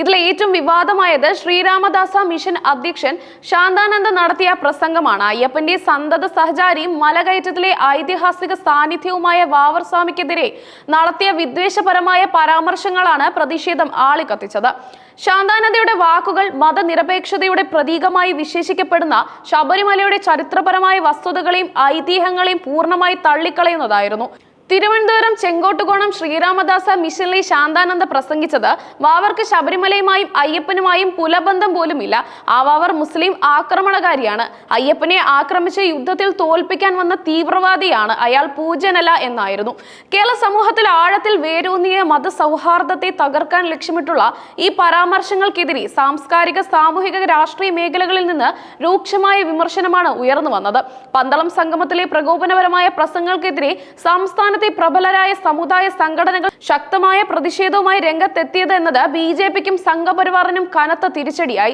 ഇതിൽ ഏറ്റവും വിവാദമായത് ശ്രീരാമദാസ മിഷൻ അധ്യക്ഷൻ ശാന്താനന്ദ നടത്തിയ പ്രസംഗമാണ്. അയ്യപ്പന്റെ സന്തത സഹചാരിയും മലകയറ്റത്തിലെ ഐതിഹാസിക സാന്നിധ്യവുമായ വാവർ സ്വാമിക്കെതിരെ നടത്തിയ വിദ്വേഷപരമായ പരാമർശങ്ങളാണ് പ്രതിഷേധം ആളിക്കത്തിച്ചത്. ശാന്താനന്ദയുടെ വാക്കുകൾ മതനിരപേക്ഷതയുടെ പ്രതീകമായി വിശേഷിക്കപ്പെടുന്ന ശബരിമലയുടെ ചരിത്രപരമായ വസ്തുതകളെയും ഐതിഹ്യങ്ങളെയും പൂർണമായി തള്ളിക്കളയുന്നതായിരുന്നു. തിരുവനന്തപുരം ചെങ്കോട്ടുകോണം ശ്രീരാമദാസ മിഷനിലെ ശാന്താനന്ദ പ്രസംഗിച്ചത് വാവർക്ക് ശബരിമലയുമായും അയ്യപ്പനുമായും പുലബന്ധം പോലുമില്ല. ആ വാവർ മുസ്ലിം ആക്രമണകാരിയാണ്. അയ്യപ്പനെ ആക്രമിച്ച് യുദ്ധത്തിൽ തോൽപ്പിക്കാൻ വന്ന തീവ്രവാദിയാണ് അയാൾ പൂജനല എന്നായിരുന്നു. കേരള സമൂഹത്തിൽ ആഴത്തിൽ വേരൂന്നിയ മതസൗഹാർദ്ദത്തെ തകർക്കാൻ ലക്ഷ്യമിട്ടുള്ള ഈ പരാമർശങ്ങൾക്കെതിരെ സാംസ്കാരിക സാമൂഹിക രാഷ്ട്രീയ മേഖലകളിൽ നിന്ന് രൂക്ഷമായ വിമർശനമാണ് ഉയർന്നു വന്നത്. പന്തളം സംഗമത്തിലെ പ്രകോപനപരമായ പ്രസംഗങ്ങൾക്കെതിരെ സംസ്ഥാനത്തെ പ്രബലരായ സമുദായ സംഘടനകൾ ശക്തമായ പ്രതിഷേധവുമായി രംഗത്തെത്തിയത് എന്നത് ബി ജെ പിക്കും സംഘപരിവാറിനും കനത്ത തിരിച്ചടിയായി.